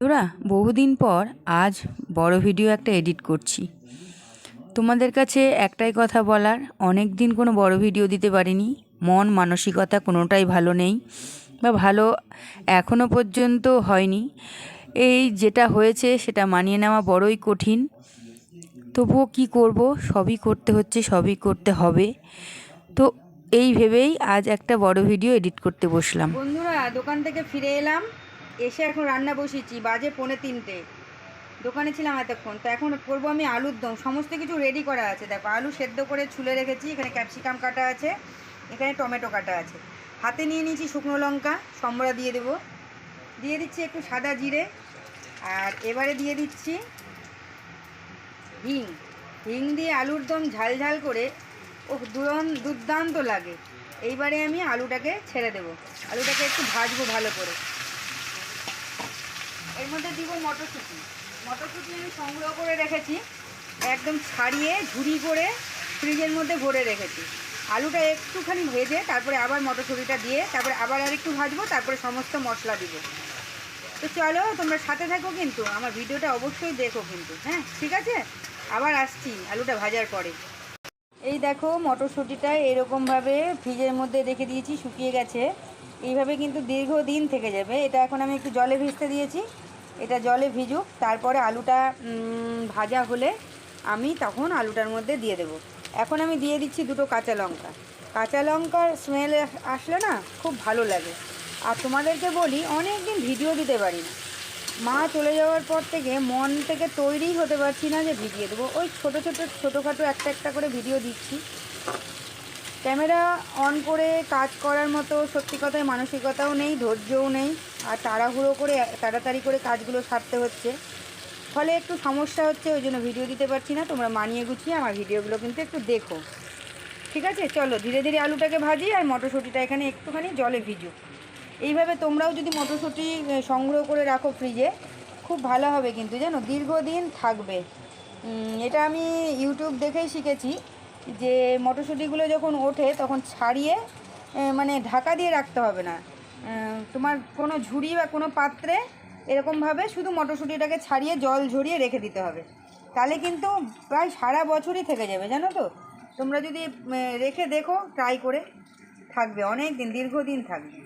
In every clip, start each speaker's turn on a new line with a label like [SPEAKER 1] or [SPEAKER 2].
[SPEAKER 1] তোরা বহুদিন পর আজ বড় ভিডিও একটা এডিট করছি। তোমাদের কাছে একটাই কথা বলার, অনেক দিন কোনো বড় ভিডিও দিতে পারিনি, মন মানসিকতা কোনোটাই ভালো নেই বা ভালো এখনও পর্যন্ত হয়নি। এই যেটা হয়েছে সেটা মানিয়ে নেওয়া বড়ই কঠিন। তবুও কি করব? সবই করতে হচ্ছে, সবই করতে হবে। তো এই ভেবেই আজ একটা বড় ভিডিও এডিট করতে বসলাম।
[SPEAKER 2] বন্ধুরা, দোকান থেকে ফিরে এলাম। এসে এখন রান্না বসিয়েছি, বাজে পৌনে তিনটে। দোকানে ছিলাম এতক্ষণ, তো এখন করব আমি আলুর দম। সমস্ত কিছু রেডি করা আছে। দেখো, আলু সেদ্ধ করে ছুলে রেখেছি, এখানে ক্যাপসিকাম কাটা আছে, এখানে টমেটো কাটা আছে। হাতে নিয়ে নিয়েছি শুকনো লঙ্কা, সম্বরা দিয়ে দেবো। দিয়ে দিচ্ছি একটু সাদা জিরে, আর এবারে দিয়ে দিচ্ছি হিং। হিং দিয়ে আলুর দম ঝাল ঝাল করে ও দুরন, দুর্দান্ত লাগে। এইবারে আমি আলুটাকে ছেড়ে দেব। আলুটাকে একটু ভাজবো ভালো করে। এর মধ্যে দিব মটরশুঁটি। মটরশুঁটি আমি সংগ্রহ করে রেখেছি, একদম ছাড়িয়ে ঝুড়ি করে ফ্রিজের মধ্যে ভরে রেখেছি। আলুটা একটুখানি ভেজে তারপরে আবার মটরশুঁটিটা দিয়ে তারপরে আবার আর একটু ভাজবো, তারপরে সমস্ত মশলা দিব। তো চলো, তোমরা সাথে থাকো কিন্তু, আমার ভিডিওটা অবশ্যই দেখো কিন্তু হ্যাঁ? ঠিক আছে? আবার আসছি আলুটা ভাজার পরে। এই দেখো, মটরশুঁটিটা এরকমভাবে ফ্রিজের মধ্যে রেখে দিয়েছি, শুকিয়ে গেছে। এইভাবে কিন্তু দীর্ঘদিন থেকে যাবে। এটা এখন আমি একটু জলে ভিজতে দিয়েছি। এটা জলে ভিজুক তারপরে আলুটা ভাজা হলে আমি তখন আলুটার মধ্যে দিয়ে দেব। এখন আমি দিয়ে দিচ্ছি দুটো কাঁচা লঙ্কা। কাঁচা লঙ্কার স্মেল আসলে না খুব ভালো লাগে। আর তোমাদেরকে বলি অনেক দিন ভিডিও দিতে পারি না। মা চলে যাওয়ার পর থেকে মন থেকে তৈরিই হতে পারছি না যে ভিডিও দেবো। ওই ছোটো ছোটো, ছোটোখাটো একটা একটা করে ভিডিও দিচ্ছি। ক্যামেরা অন করে কাজ করার মতো সত্যি কথায় মানসিকতাও নেই, ধৈর্যও নেই। আর তাড়াহুড়ো করে, তাড়াতাড়ি করে কাজগুলো সারতে হচ্ছে। ফলে একটু সমস্যা হচ্ছে, ওই জন্য ভিডিও দিতে পারছি না। তোমরা মানিয়ে গুছিয়ে আমার ভিডিওগুলো কিন্তু একটু দেখো। ঠিক আছে? চলো, ধীরে ধীরে আলুটাকে ভাজি আর মটরশুঁটিটা এখানে একটুখানি জলে ভিজুক এইভাবে তোমরাও যদি মটরশুঁটি সংগ্রহ করে রাখো ফ্রিজে, খুব ভালো হবে কিন্তু, জানো? দীর্ঘদিন থাকবে। এটা আমি ইউটিউব দেখেই শিখেছি যে মটরশুঁটিগুলো যখন ওঠে, তখন ছাড়িয়ে মানে ঢাকা দিয়ে রাখতে হবে না। তোমার কোনো ঝুড়ি বা কোনো পাত্রে এরকমভাবে শুধু মটরশুঁটিটাকে ছাড়িয়ে জল ঝরিয়ে রেখে দিতে হবে। তাহলে কিন্তু প্রায় সারা বছরই থেকে যাবে জানো তো? তোমরা যদি রেখে দেখো ট্রাই করে থাকবে অনেক দিন দীর্ঘদিন থাকবে।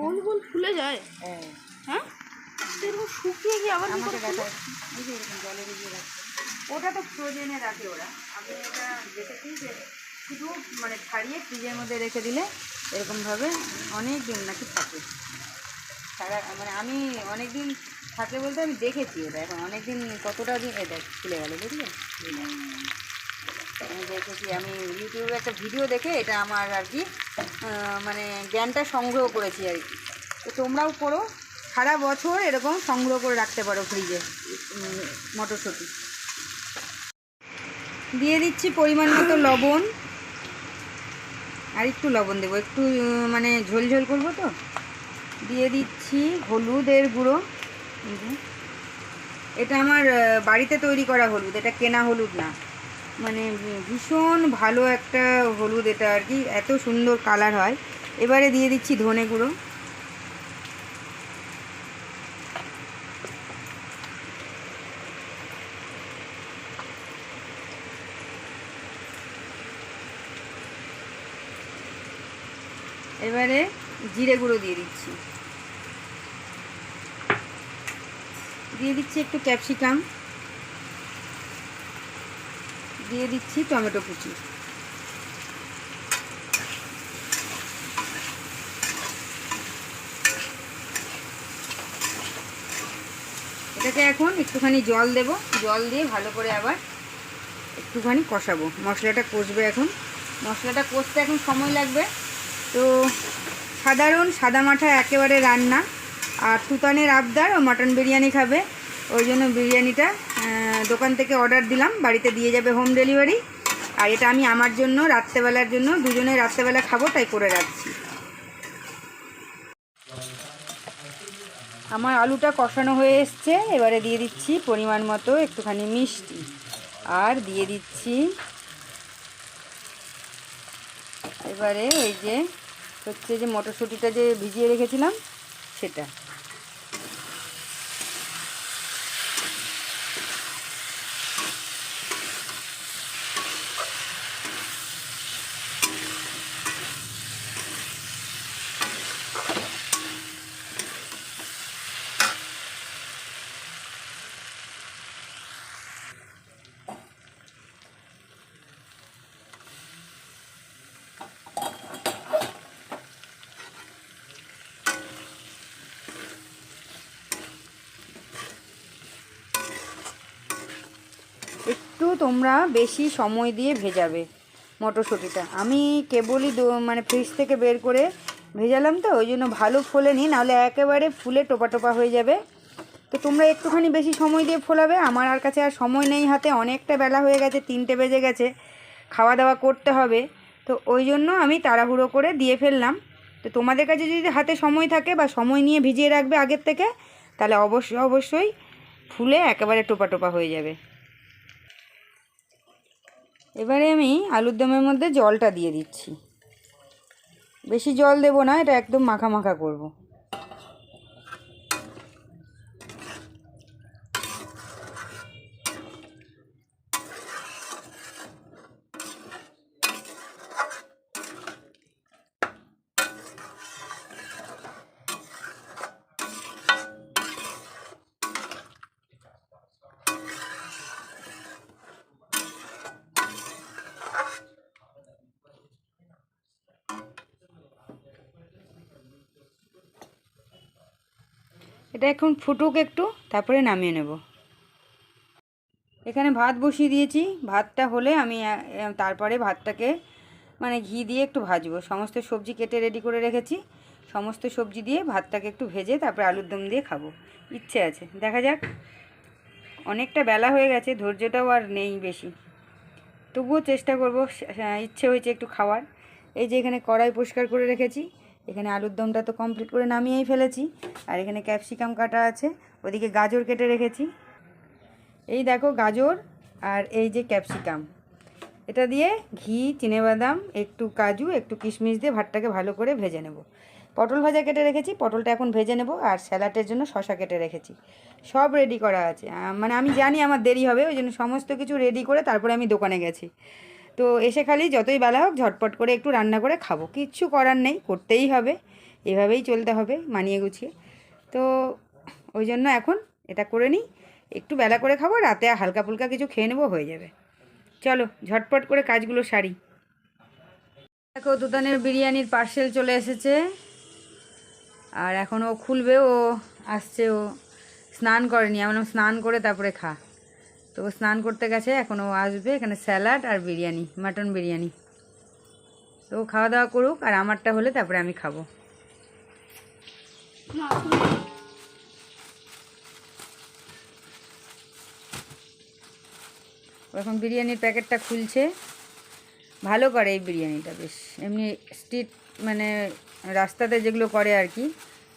[SPEAKER 3] গোল গোল ফুলে যায়।
[SPEAKER 2] হ্যাঁ।
[SPEAKER 3] হ্যাঁ? শুকিয়ে গিয়ে আবার
[SPEAKER 2] আমাকে দেখা এই যে এরকম জলে ভিজিয়ে রাখছে ওটা তো ফ্রোজেনে রাখে ওরা। আমি এটা দেখেছি যে শুধু মানে ছাড়িয়ে ফ্রিজের মধ্যে রেখে দিলে এরকমভাবে অনেক দিন নাকি থাকে। সারা মানে আমি অনেক দিন থাকে বলতে আমি দেখেছি এটা এখন। অনেক দিন কতটা দিন এটা খুলে গেল বুঝলে? আমি দেখেছি, আমি ইউটিউবে একটা ভিডিও দেখে এটা আমার আর কি মানে জ্ঞানটা সংগ্রহ করেছি আর কি। তো তোমরাও করো, সারা বছর এরকম সংগ্রহ করে রাখতে পারো ফ্রিজে মটরশুঁটি। দিয়ে দিচ্ছি পরিমাণ মতো লবণ। আর একটু লবণ দেবো। একটু মানে ঝোল ঝোল করব তো? দিয়ে দিচ্ছি হলুদের গুঁড়ো। এটা আমার বাড়িতে তৈরি করা হলুদ। এটা কেনা হলুদ না। মানে ভীষণ ভালো একটা হলুদ এটা আর কি। এত সুন্দর কালার হয়। এবারে দিয়ে দিচ্ছি ধনে গুঁড়ো। এবারে জিরে গুঁড়ো দিয়ে দিচ্ছি। দিয়ে দিচ্ছি একটু ক্যাপসিকাম। দিয়ে দিচ্ছি টমেটো কুচি। এটাকে এখন একটুখানি জল দেব। জল দিয়ে ভালো করে আবার একটুখানি কষাবো। মশলাটা কষবে এখন। মশলাটা কষতে এখন সময় লাগবে। তো সাধারণ সাদামাঠা একেবারে রান্না, আর তুতানের আবদার ও মাটন বিরিয়ানি খাবে। ওই জন্য বিরিয়ানিটা দোকান থেকে অর্ডার দিলাম, বাড়িতে দিয়ে যাবে হোম ডেলিভারি। আর এটা আমি আমার জন্য, রাত্রেবেলার জন্য, দুজনে রাত্রেবেলা খাব, তাই করে রাখছি। আমার আলুটা কষানো হয়ে এসছে, এবারে দিয়ে দিচ্ছি পরিমাণ মতো একটুখানি মিষ্টি। আর দিয়ে দিচ্ছি এবারে এই যে হচ্ছে যে মটরশুঁটিটা যে ভিজিয়ে রেখেছিলাম সেটা একটু তোমরা বেশি সময় দিয়ে ভেজাবে মটরশুঁটিটা। আমি কেবলই মানে ফ্রিজ থেকে বের করে ভেজালাম তো, ওই জন্য ভালো ফোলে ফোলেনি, নাহলে একেবারে ফুলে টোপা টোপা হয়ে যাবে। তো তোমরা একটুখানি বেশি সময় দিয়ে ফোলাবে, আমার আর কাছে আর সময় নেই হাতে, অনেকটা বেলা হয়ে গেছে, তিনটে বেজে গেছে খাওয়া দাওয়া করতে হবে। তো ওই জন্য আমি তাড়াহুড়ো করে দিয়ে ফেললাম। তো তোমাদের কাছে যদি হাতে সময় থাকে বা সময় নিয়ে ভিজিয়ে রাখবে আগের থেকে, তাহলে অবশ্যই অবশ্যই ফুলে একেবারে টোপা টোপা হয়ে যাবে। এবারে আমি আলুর দমের মধ্যে জলটা দিয়ে দিচ্ছি। বেশি জল দেব না, এটা একদম মাখা মাখা করব। এটা এখন ফুটুক একটু, তারপরে নামিয়ে নেব। এখানে ভাত বসিয়ে দিয়েছি। ভাতটা হলে আমি তারপরে ভাতটাকে মানে ঘি দিয়ে একটু ভাজবো। সমস্ত সবজি কেটে রেডি করে রেখেছি। সমস্ত সবজি দিয়ে ভাতটাকে একটু ভেজে তারপরে আলুর দম দিয়ে খাব। ইচ্ছে আছে। দেখা যাক। অনেকটা বেলা হয়ে গেছে, ধৈর্যটাও আর নেই বেশি। তবুও চেষ্টা করব ইচ্ছে হয়েছে একটু খাওয়ার। এই যে এখানে কড়াই পরিষ্কার করে রেখেছি। এখানে আলুর দমটা তো কমপ্লিট করে নামিয়েই ফেলেছি। আর এখানে ক্যাপসিকাম কাটা আছে। ওদিকে গাজর কেটে রেখেছি। এই দেখো গাজর আর এই যে ক্যাপসিকাম এটা দিয়ে ঘি বাদাম একটু কাজু, একটু কিশমিশ দিয়ে ভাতটাকে ভালো করে ভেজে নেব। পটল ভাজা কেটে রেখেছি, পটলটা এখন ভেজে নেব আর স্যালাডের জন্য শশা কেটে রেখেছি। সব রেডি করা আছে। মানে আমি জানি আমার দেরি হবে, ওই জন্য সমস্ত কিছু রেডি করে তারপরে আমি দোকানে গেছি। তো এসে খালি যতই বেলা হোক ঝটপট করে একটু রান্না করে খাব। কিচ্ছু করার নেই, করতেই হবে। এভাবেই চলতে হবে, মানিয়ে গুছিয়ে। তো ওই জন্য এখন এটা করে নিই। একটু বেলা করে খাব, রাতে হালকা ফুলকা কিছু খেয়ে নেব, হয়ে যাবে। চলো, ঝটপট করে কাজগুলো সারি। দেখো, দুদানের বিরিয়ানির পার্সেল চলে এসেছে। আর এখন ও খুলবে, ও আসছে, ও স্নান করেনি। আমি স্নান করে তারপরে খা। তো স্নান করতে গেছে, এখন ও আসবে এখানে স্যালাড আর বিরিয়ানি, মাটন বিরিয়ানি। তো খাওয়া দাওয়া করুক আর আমারটা হলে তারপরে আমি খাব। এখন বিরিয়ানির প্যাকেটটা খুলছে। ভালো করে এই বিরিয়ানিটা বেশ। এমনি স্ট্রিট মানে রাস্তাতে যেগুলো করে আর কি,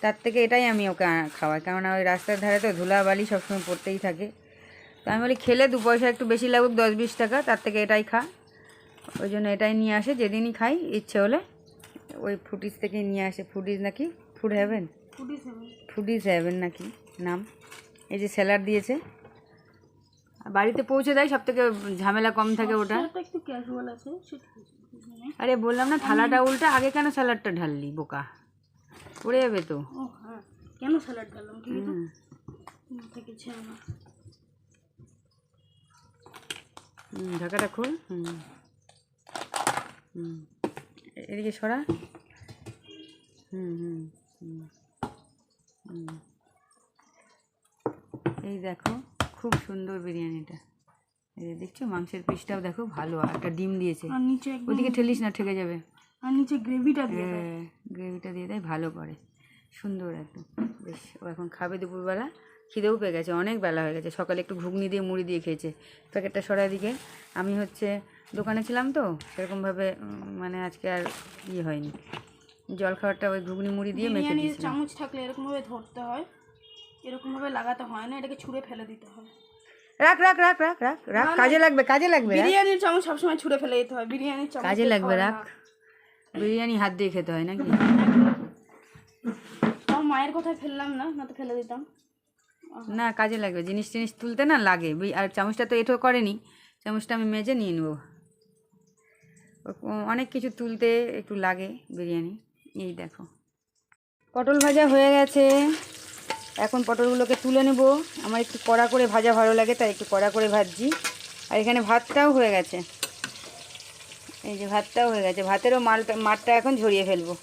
[SPEAKER 2] তার থেকে এটাই আমি ওকে খাওয়াই। কেননা ওই রাস্তার ধারে তো ধুলাবালি সবসময় পড়তেই থাকে। তো আমি বলি খেলে দু পয়সা একটু বেশি লাগুক দশ বিশ টাকা তার থেকে এটাই খা। ওই জন্য এটাই নিয়ে আসে যেদিনই খাই ইচ্ছে হলে ওই ফুডিজ থেকে নিয়ে আসে। ফুডিজ নাকি? ফুড হ্যাভেন ফুডিস হ্যাভেন নাকি? নাম। এই যে স্যালাড দিয়েছে। আর বাড়িতে পৌঁছে দেয় সব থেকে ঝামেলা কম থাকে ওটা। আরে বললাম না থালাটা উল্টা আগে কেন স্যালাডটা ঢাললি বোকা? পড়ে যাবে তো।
[SPEAKER 3] হ্যাঁ কেন স্যালাড ঢাললাম? ঠিক আছে
[SPEAKER 2] হুম।
[SPEAKER 3] মাথা কিছু আমার
[SPEAKER 2] হুম, ঢাকাটা খোল হুম। হুম। এদিকে সরা। হুম হুম হুম এই দেখো খুব সুন্দর বিরিয়ানিটা। এই দেখছ মাংসের পিসটাও দেখো ভালো আর একটা ডিম দিয়েছে।
[SPEAKER 3] আর নিচে
[SPEAKER 2] ওদিকে ঠেলিস না ঠেকে যাবে।
[SPEAKER 3] আর নিচে গ্রেভিটা দিয়ে।
[SPEAKER 2] হ্যাঁ গ্রেভিটা দিয়ে দেয় ভালো করে। সুন্দর একদম। বেশ ও এখন খাবে দুপুরবেলা। খিদেও পেয়ে গেছে অনেক বেলা হয়ে গেছে। সকালে একটু ঘুগনি দিয়ে মুড়ি দিয়ে খেয়েছে। প্যাকেটটা সরাই দিকে। আমি হচ্ছে দোকানে ছিলাম তো সেরকমভাবে মানে আজকে আর ইয়ে হয়নি। জল খাবারটা ওই ঘুগনি মুড়ি দিয়ে মেখে
[SPEAKER 3] বিরিয়ানির চামচ থাকলে এরকমভাবে ধরতে হয়। এরকমভাবে লাগাতে হয় না এটাকে ছুঁড়ে ফেলে দিতে হয়।
[SPEAKER 2] রাখ রাখ রাখ রাখ রাখ রাখ। কাজে লাগবে কাজে লাগবে
[SPEAKER 3] বিরিয়ানির চামচ সবসময় ছুঁড়ে ফেলে দিতে হয় বিরিয়ানির চামচ
[SPEAKER 2] কাজে লাগবে রাখ। বিরিয়ানি হাত দিয়ে খেতে হয় নাকি?
[SPEAKER 3] আমার মায়ের কথায় ফেললাম না না তো ফেলে দিতাম।
[SPEAKER 2] না, কাজে লাগবে। জিনিস টিনিস তুলতে না লাগে। আর চামচটা তো এঁঠো করেনি। চামচটা আমি মেজে নিয়ে নেব। অনেক কিছু তুলতে একটু লাগে বিরিয়ানি। এই দেখো। পটল ভাজা হয়ে গেছে। এখন পটলগুলোকে তুলে নেব। আমার একটু কড়া করে ভাজা ভালো লাগে, তাই একটু কড়া করে ভাজছি। আর এখানে ভাতটাও হয়ে গেছে। এই যে ভাতটাও হয়ে গেছে। ভাতেরও মালটা, মাঠটা এখন ঝরিয়ে ফেলব।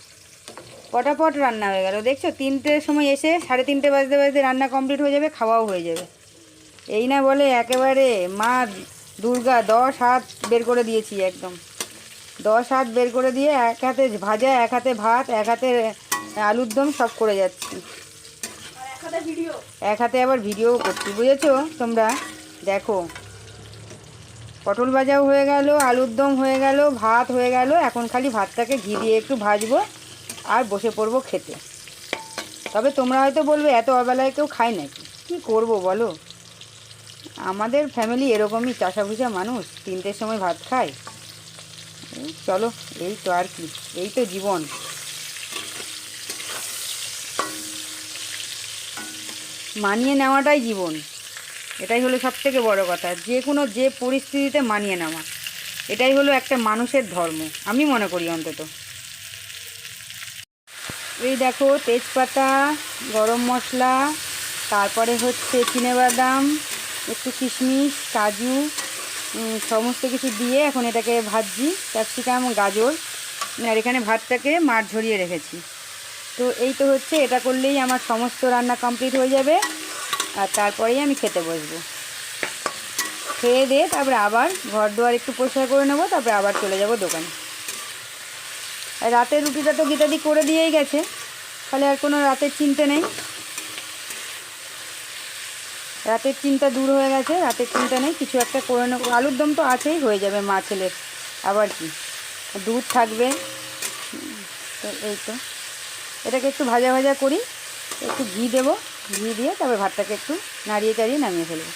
[SPEAKER 2] পটাপট রান্না হয়ে গেল। দেখছ, তিনটের সময় এসে সাড়ে তিনটে বাজতে বাজতে রান্না কমপ্লিট হয়ে যাবে, খাওয়াও হয়ে যাবে। এই না বলে একেবারে মা দুর্গা দশ হাত বের করে দিয়েছি একদম। দশ হাত বের করে দিয়ে এক হাতে ভাজা, এক হাতে ভাত, এক হাতে আলুর দম সব করে যাচ্ছি।
[SPEAKER 3] এক হাতে
[SPEAKER 2] আবার ভিডিও করছি, বুঝেছ তোমরা? দেখো, পটল ভাজাও হয়ে গেল, আলুর দম হয়ে গেল, ভাত হয়ে গেল, এখন খালি ভাতটাকে ঘি দিয়ে একটু ভাজবো। আর বসে পড়ব খেতে। তবে তোমরা হয়তো বলবে, এত অবেলায় কেউ খায় নাকি? কি করব বলো? আমাদের ফ্যামিলি এরকমই চাষাভুষা মানুষ, তিনটের সময় ভাত খায়। চলো, এই তো আর কি, এই তো জীবন। মানিয়ে নেওয়াটাই জীবন। এটাই হলো সব থেকে বড় কথা, যে কোনো যে পরিস্থিতিতে মানিয়ে নেওয়া। এটাই হলো একটা মানুষের ধর্ম, আমি মনে করি অন্তত। এই দেখো তেজপাতা, গরম মশলা, তারপরে হচ্ছে বাদাম একটু কিশমিশ, কাজু সমস্ত কিছু দিয়ে এখন এটাকে ভাজছি। ক্যাপসিকাম, গাজর, আর এখানে ভাতটাকে মাঠ ঝরিয়ে রেখেছি। তো এই তো হচ্ছে, এটা করলেই আমার সমস্ত রান্না কমপ্লিট হয়ে যাবে। আর তারপরেই আমি খেতে বসবো। খেয়ে দিয়ে তারপরে আবার ঘর দুয়ার একটু পরিষ্কার করে নেব, তারপরে আবার চলে যাব দোকানে। রাতের রুটিটা তো গীতাদি করে দিয়েই গেছে তাহলে আর কোনো রাতের চিন্তা নেই। রাতের চিন্তা দূর হয়ে গেছে, রাতের চিন্তা নেই, কিছু একটা করে নেব। আলুর দম তো আছেই হয়ে যাবে মা ছেলের, আবার কি? দুধ থাকবে, তো এই তো। এটাকে একটু ভাজা ভাজা করি, একটু ঘি দেবো, ঘি দিয়ে তারপরে ভাতটাকে একটু নাড়িয়ে চাড়িয়ে নামিয়ে ফেলব।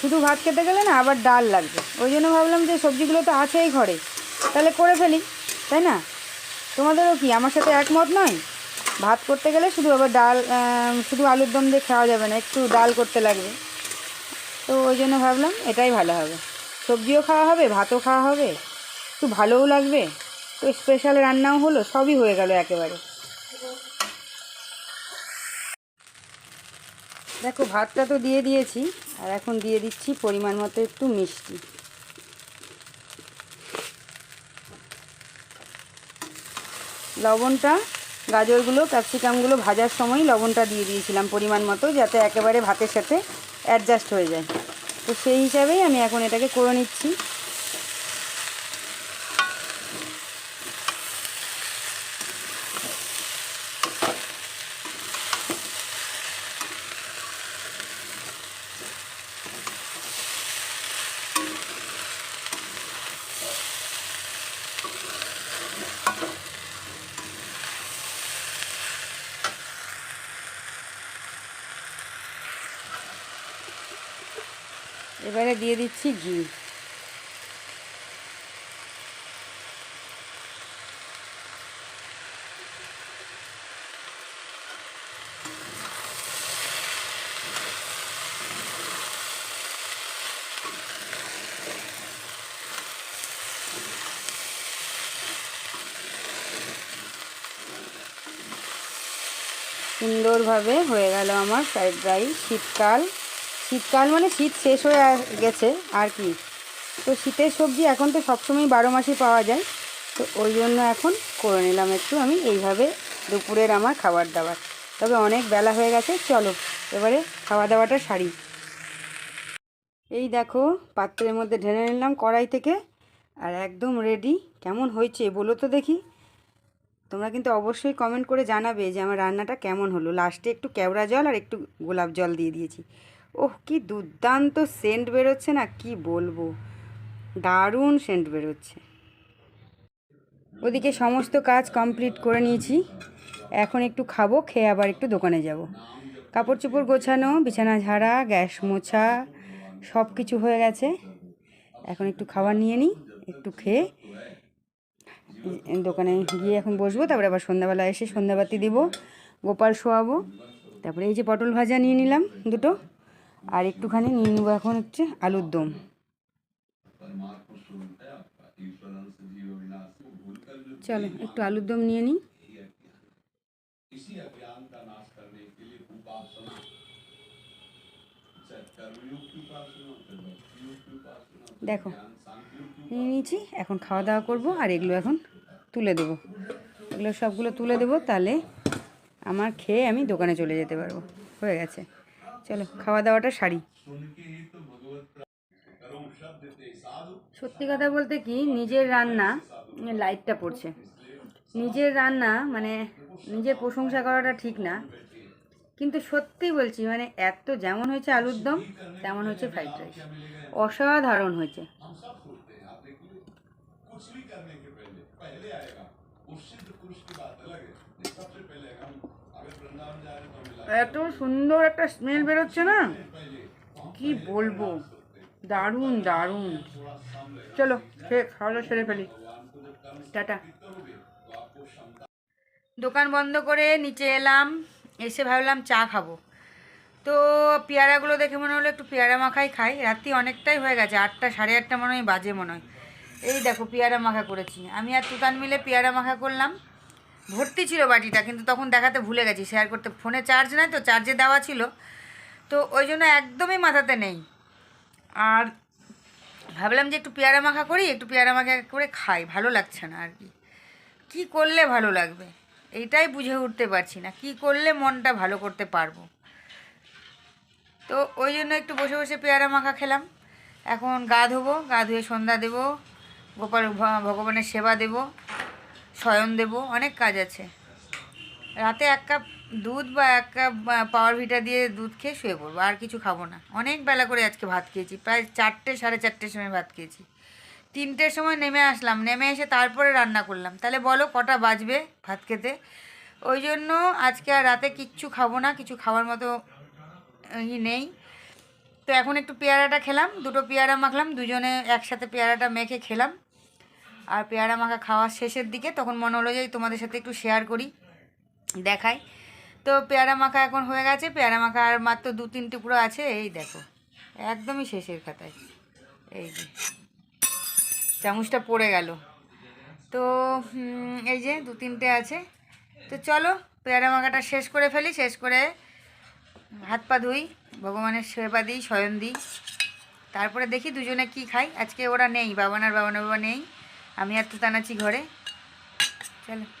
[SPEAKER 2] শুধু ভাত খেতে গেলে না, আবার ডাল লাগবে। ওই জন্য ভাবলাম যে সবজিগুলো তো আছেই ঘরে, তাহলে করে ফেলি। তাই না? তোমাদেরও কি? আমার সাথে একমত নয়? ভাত করতে গেলে শুধু আবার ডাল শুধু আলুর দম দিয়ে খাওয়া যাবে না, একটু ডাল করতে লাগবে। তো ওই জন্য ভাবলাম এটাই ভালো হবে। সবজিও খাওয়া হবে, ভাতও খাওয়া হবে। একটু ভালোও লাগবে। তো স্পেশাল রান্নাও হলো, সবই হয়ে গেল একেবারে। দেখো, ভাতটা তো দিয়ে দিয়েছি, আর এখন দিয়ে দিচ্ছি পরিমাণ মতো একটু মিষ্টি। লবণটা, গাজরগুলো, ক্যাপসিকামগুলো ভাজার সময় লবণটা দিয়ে দিয়েছিলাম পরিমাণ মতো, যাতে একেবারে ভাতের সাথে অ্যাডজাস্ট হয়ে যায়। তো সেই হিসাবেই আমি এখন এটাকে করে নিচ্ছি। এবারে দিয়ে দিচ্ছি ঘি। সুন্দরভাবে হয়ে গেল আমার ফ্রাইড রাইস শীতকাল। শীতকাল মানে শীত শেষ হয়ে গেছে, আর কি। তো শীতের সবজি এখন তো সবসময় বারো মাসই পাওয়া যায়, তো ওই জন্য এখন করে নিলাম একটু আমি এইভাবে দুপুরের আমার খাবার দাবার। তবে অনেক বেলা হয়ে গেছে, চলো এবারে খাওয়া দাওয়াটা সারি। এই দেখো, পাত্রের মধ্যে ঢেলে নিলাম কড়াই থেকে, আর একদম রেডি কেমন হয়েছে বলো তো দেখি। তোমরা কিন্তু অবশ্যই কমেন্ট করে জানাবে যে আমার রান্নাটা কেমন হলো। লাস্টে একটু কেওড়া জল আর একটু গোলাপ জল দিয়ে দিয়েছি। ওহ, কি দুর্দান্ত সেন্ট বেরোচ্ছে না, কি বলব? দারুণ সেন্ট বেরোচ্ছে। ওদিকে সমস্ত কাজ কমপ্লিট করে নিয়েছি। এখন একটু খাব, খেয়ে আবার একটু দোকানে যাব। কাপড় চোপড় গোছানো, বিছানা ঝাড়া, গ্যাস মোছা সব কিছু হয়ে গেছে। এখন একটু খাবার নিয়ে নিই, একটু খেয়ে দোকানে গিয়ে এখন বসবো, তারপরে আবার সন্ধ্যাবেলা এসে সন্ধ্যাবাতি দিব, গোপাল শোয়াবো। তারপরে এই যে পটল ভাজা নিয়ে নিলাম দুটো। আর একটুখানি নিয়ে নেব এখন হচ্ছে আলুর দম। চলো, একটু আলুর দম নিয়ে নিই। দেখো, নিয়ে নিয়েছি, এখন খাওয়া দাওয়া করব আর এগুলো এখন তুলে দেবো। এগুলো সবগুলো তুলে দেবো, তাহলে আমার খেয়ে আমি দোকানে চলে যেতে পারব। হয়ে গেছে। চলো খাওয়া দাওয়াটা সারি। সত্যি কথা বলতে কি, নিজের রান্না লাইটটা পড়ছে। নিজের রান্না মানে নিজের প্রশংসা করাটা ঠিক না। কিন্তু সত্যি বলছি মানে এত যেমন হয়েছে আলুর দম, তেমন হয়েছে ফ্রাইড রাইস। অসাধারণ হয়েছে। এত সুন্দর একটা স্মেল বেরোচ্ছে না? কি বলব? দারুণ দারুণ। চলো, খেয়ে, খাওয়া সেরে ফেলি। টাটা। দোকান বন্ধ করে নিচে এলাম, এসে ভাবলাম চা খাব। তো পেয়ারাগুলো দেখে মনে হলো একটু পেয়ারা মাখাই খাই। রাত্রি অনেকটাই হয়ে গেছে, আটটা, সাড়ে আটটা মনে হয়, বাজে মনে হয়। এই দেখো, পেয়ারা মাখা করেছি। আমি আর তুতান মিলে পেয়ারা মাখা করলাম। ভর্তি ছিল বাটিটা, কিন্তু তখন দেখাতে ভুলে গেছি শেয়ার করতে ফোনে চার্জ নাই তো চার্জে দেওয়া ছিল। তো ওই জন্য একদমই মাথাতে নেই। আর ভাবলাম যে একটু পেয়ারা মাখা করি, একটু পেয়ারা মাখা করে খাই, ভালো লাগছে না আর কি। কী করলে ভালো লাগবে? এইটাই বুঝে উঠতে পারছি না, কি করলে মনটা ভালো করতে পারব? তো ওই জন্য একটু বসে বসে পেয়ারা মাখা খেলাম। এখন গা ধোবো, গা ধুয়ে সন্ধ্যা দেবো, গোপাল ভগবানের সেবা দেব। শয়ন দেব অনেক কাজ আছে। রাতে এক কাপ দুধ বা এক কাপ পাওয়ার ভিটা দিয়ে দুধ খেয়ে শুয়ে পড়ব, আর কিছু খাব না। অনেক বেলা করে আজকে ভাত খেয়েছি, প্রায় চারটে, সাড়ে চারটের সময় ভাত খেয়েছি। তিনটের সময় নেমে আসলাম, নেমে এসে তারপরে রান্না করলাম। তাহলে বলো কটা বাজবে ভাত খেতে? ওই জন্য আজকে আর রাতে কিচ্ছু খাব না, কিছু খাওয়ার মতো ই নেই। তো এখন একটু পেয়ারাটা খেলাম, দুটো পেয়ারা মাখলাম, দুজনে একসাথে পেয়ারাটা মেখে খেলাম। আর পেয়ারা মাখা খাওয়ার শেষের দিকে তখন মনে হলো যে তোমাদের সাথে একটু শেয়ার করি, দেখাই। তো পেয়ারা মাখা এখন হয়ে গেছে, পেয়ারা মাখা আর মাত্র দু, তিন টুকরো আছে, এই দেখো, একদমই শেষের খাতায়, এই যে, চামচটা পড়ে গেল। তো এই যে দু, তিনটে আছে, তো চলো পেয়ারা মাখাটা শেষ করে ফেলি, শেষ করে হাত পা ধুই, ভগবানের সেবা দিই শয়ন দিই, তারপরে দেখি দুজনে কি খাই আজকে ওরা নেই বাবানার বাবানা বাবা নেই। আমি আর তো আছি ঘরে। চলো।